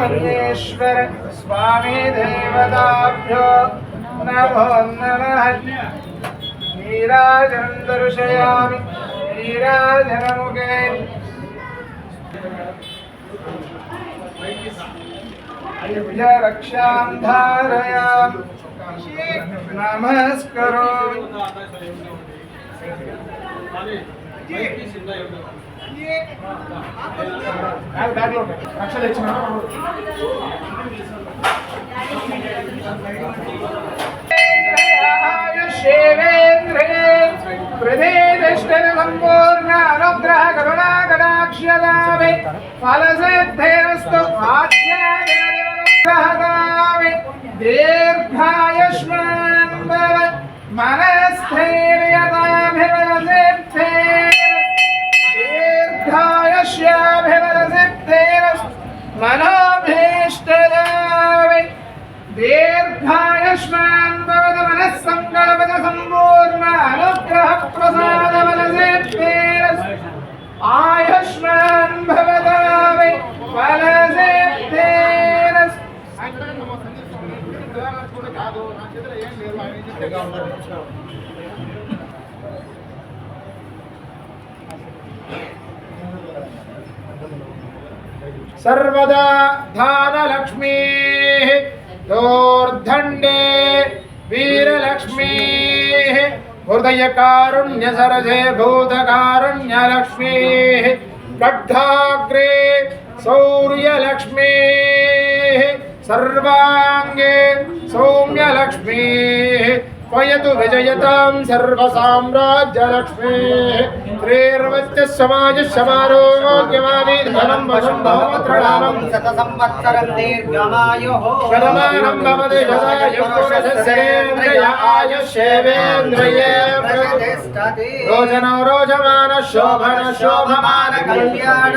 పరమేశ్వర స్వామి దేవతాభ్యో నమో నమః నీరాజనం దర్శయామి నీరాజనముఖే రక్షాం ధారయా నమస్కరో రక్షలు ఇచ్చిన సంపూర్ణ అనుగ్రహ కరుణా కటాక్షదామి ఫలసిద్ధేరస్తు ఆజ్ఞామి संगणवज संपूर्ण अनुग्रह प्रसाद आयुष्मान भवदावे सर्वदा धान लक्ष्मी दोर्धंडे वीरलक्ष्मीः। हृदयकारुण्यसरसे भूतकारुण्यलक्ष्मीः। खड्गाग्रे सौर्यलक्ष्मीः। सर्वाङ्गे सौम्यलक्ष्मीः। त्वयतु विजयतां सर्वसाम्राज्यलक्ष्मी श्रीर्वस्य समाजः समारोग्यमानी धनं वशं भवत्रणामं शतसंवत्सरं दीर्घमायुः शतमानं भवति शतायुः आयुषेवेन्द्रये रोचनो रोचमान शोभन शोभमान कल्याण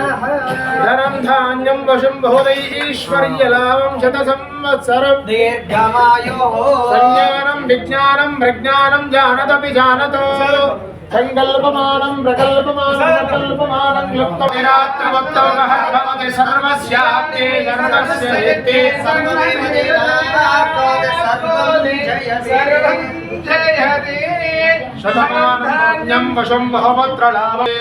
धनं धान्यं वशं भूतैश्वर्यलाभं शतसंवत्सरं दीर्घमायोः सञ्ज्ञानं विज्ञानं प्रज्ञानं जानदपि जानतो సంకల్పమానం ప్రకల్పమానం ప్రకల్పమానం లుప్తమిరాత్రవత్తమహర్భవతి సర్వస్యాప్తే సర్వస్య హితే సర్వదేవతాప్తే సర్వోజయ జయతి శతమానం వశం మహవత్ర లాభే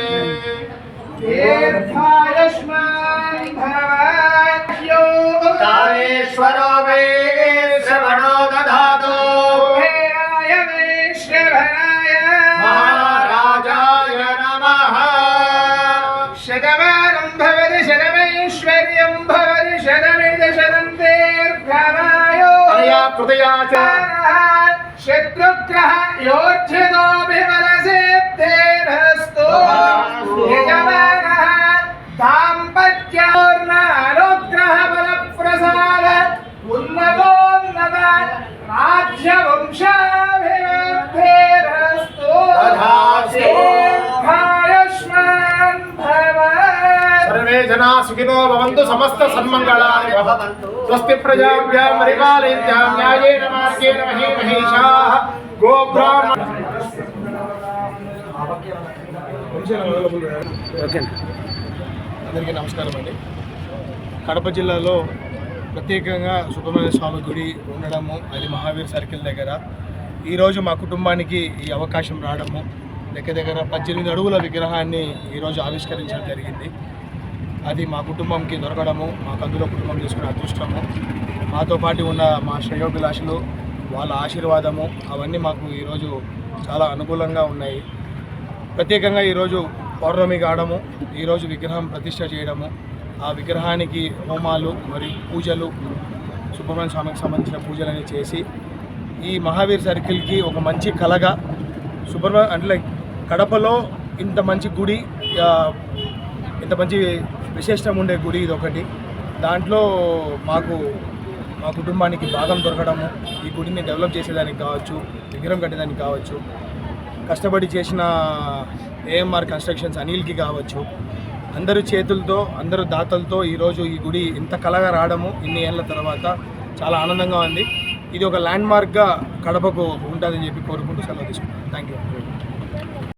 అనయా కృతయా చ. శత్రుగ్రహ యోధ్యతోభిమలసిద్ధేరస్తు యజమానః దాంపత్యోర్ణానుగ్రహ బల ప్రసాద ఉన్నతోన్నత రాజ్య వంశాభివృద్ధేరస్తు సర్వే జనా సుఖినో భవంతు సమస్త సన్మంగళాని భవంతు स्वस्ति प्रजाभ्यां परिपालयन्त्यां न्यायेन मार्गेण महे महेशाः गोब्राह्मण అందరికీ నమస్కారం అండి కడప జిల్లాలో ప్రత్యేకంగా సుబ్రహ్మణ్య స్వామి గుడి ఉండడము అది మహావీర్ సర్కిల్ దగ్గర ఈరోజు మా కుటుంబానికి ఈ అవకాశం రావడము దగ్గర దగ్గర పద్దెనిమిది అడుగుల విగ్రహాన్ని ఈరోజు ఆవిష్కరించడం జరిగింది అది మా కుటుంబంకి దొరకడము మా కందులో కుటుంబం చేసుకునే అదృష్టము. మాతో పాటు ఉన్న మా శ్రేయోభిలాషులు వాళ్ళ ఆశీర్వాదము అవన్నీ మాకు ఈరోజు చాలా అనుకూలంగా ఉన్నాయి. ప్రత్యేకంగా ఈరోజు పౌర్ణమి కావడము ఈరోజు విగ్రహం ప్రతిష్ట చేయడము. ఆ విగ్రహానికి హోమాలు మరియు పూజలు సుబ్రహ్మణ్య స్వామికి సంబంధించిన పూజలని చేసి ఈ మహావీర్ సర్కిల్కి ఒక మంచి కళగా సుబ్రహ్మణ్య అంటే లైక్ కడపలో ఇంత మంచి గుడి ఇంత మంచి విశేషం ఉండే గుడి ఇది ఒకటి దాంట్లో మాకు మా కుటుంబానికి భాగం దొరకడము ఈ గుడిని డెవలప్ చేసేదానికి కావచ్చు విగ్రహం కట్టేదానికి కావచ్చు కష్టపడి చేసిన ఏఎంఆర్ కన్స్ట్రక్షన్స్ అనిల్కి కావచ్చు అందరూ చేతులతో అందరు దాతలతో ఈరోజు ఈ గుడి ఇంత కలగా రావడము ఇన్ని ఏళ్ళ తర్వాత చాలా ఆనందంగా ఉంది. ఇది ఒక ల్యాండ్ మార్క్గా కడపకు ఉంటుందని చెప్పి కోరుకుంటూ సెలవు తీసుకుంటాను థ్యాంక్ యూ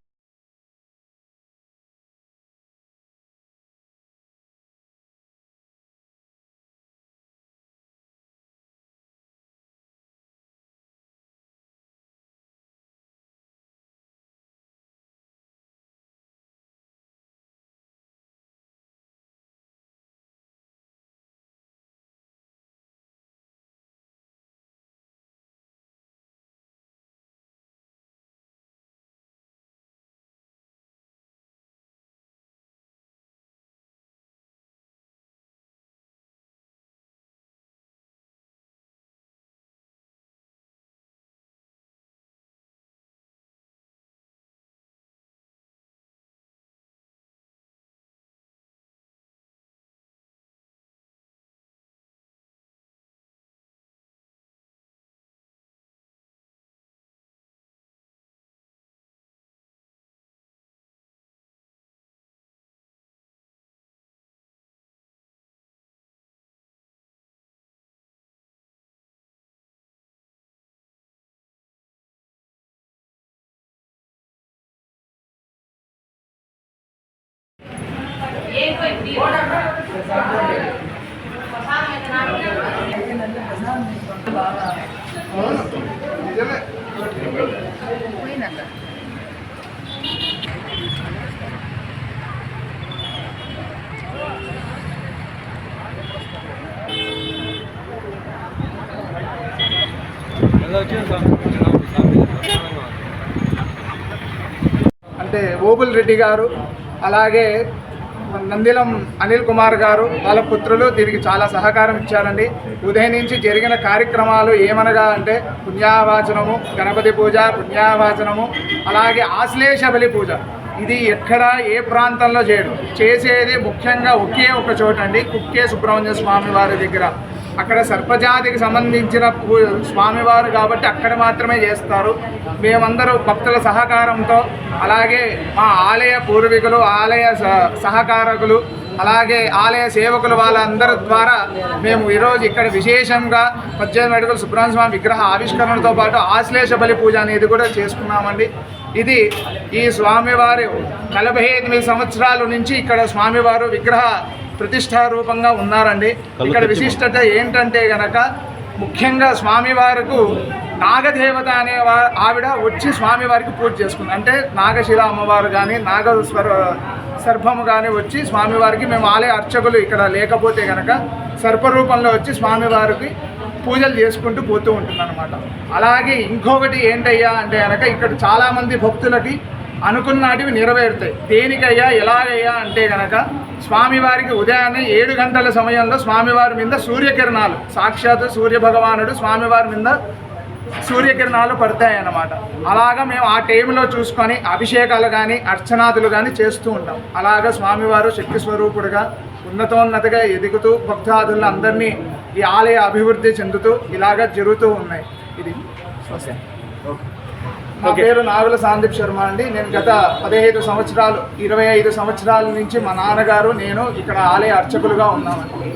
అంటే ఓబుల్ రెడ్డి గారు అలాగే నందిలం అనిల్ కుమార్ గారు వాళ్ళ పుత్రులు దీనికి చాలా సహకారం ఇచ్చారండి. ఉదయం నుంచి జరిగిన కార్యక్రమాలు ఏమనగా అంటే పుణ్యావాచనము గణపతి పూజ పుణ్యావాచనము అలాగే ఆశ్లేష బలి పూజ. ఇది ఎక్కడ ఏ ప్రాంతంలో చేయడం చేసేది ముఖ్యంగా ఒకే ఒక చోట అండి కుక్కే సుబ్రహ్మణ్య స్వామి వారి దగ్గర. అక్కడ సర్పజాతికి సంబంధించిన పూ- స్వామివారు కాబట్టి అక్కడ మాత్రమే చేస్తారు. మేమందరూ భక్తుల సహకారంతో అలాగే మా ఆలయ పూర్వీకులు ఆలయ స- సహకారకులు అలాగే ఆలయ సేవకులు వాళ్ళందరి ద్వారా మేము ఈరోజు ఇక్కడ విశేషంగా పద్దెనిమిది అడుగుల సుబ్రహ్మణ్య స్వామి విగ్రహ ఆవిష్కరణతో పాటు ఆశ్లేష బలి పూజ అనేది కూడా చేసుకున్నామండి. ఇది ఈ స్వామివారు నలభై ఎనిమిది సంవత్సరాల నుంచి ఇక్కడ స్వామివారు విగ్రహ ప్రతిష్టా రూపంగా ఉన్నారండి ఇక్కడ విశిష్టత ఏంటంటే గనక ముఖ్యంగా స్వామివారికి నాగదేవత అనే వా- ఆవిడ వచ్చి స్వామివారికి పూజ చేసుకుంది. అంటే నాగశిల అమ్మవారు కానీ నాగస్వర సర్పము కానీ వచ్చి స్వామివారికి మేము ఆలయ అర్చకులు ఇక్కడ లేకపోతే గనక సర్పరూపంలో వచ్చి స్వామివారికి పూజలు చేసుకుంటూ పోతూ ఉంటుందన్నమాట. అలాగే ఇంకొకటి ఏంటయ్యా అంటే కనుక ఇక్కడ చాలామంది భక్తులకి అనుకున్నాటివి నెరవేరుతాయి. దేనికయ్యా? ఎలాగయ్యా? అంటే గనక స్వామివారికి ఉదయాన్నే ఏడు గంటల సమయంలో స్వామివారి మీద సూర్యకిరణాలు సాక్షాత్ సూర్య భగవానుడు స్వామివారి మీద సూర్యకిరణాలు పడతాయి అన్నమాట అలాగా మేము ఆ టైంలో చూసుకొని అభిషేకాలు కానీ అర్చనాదులు కానీ చేస్తూ ఉంటాం. అలాగా స్వామివారు శక్తి స్వరూపుడుగా ఉన్నతోన్నతగా ఎదుగుతూ భక్తాదులను అందరినీ ఈ ఆలయ అభివృద్ధి చెందుతూ ఇలాగా జరుగుతూ ఉన్నాయి. ఇది. నా పేరు నాగుల సాందీప్ శర్మ అండి. నేను గత పదిహేను సంవత్సరాలు ఇరవై ఐదు సంవత్సరాల నుంచి మా నాన్నగారు నేను ఇక్కడ ఆలయ అర్చకులుగా ఉన్నామండి.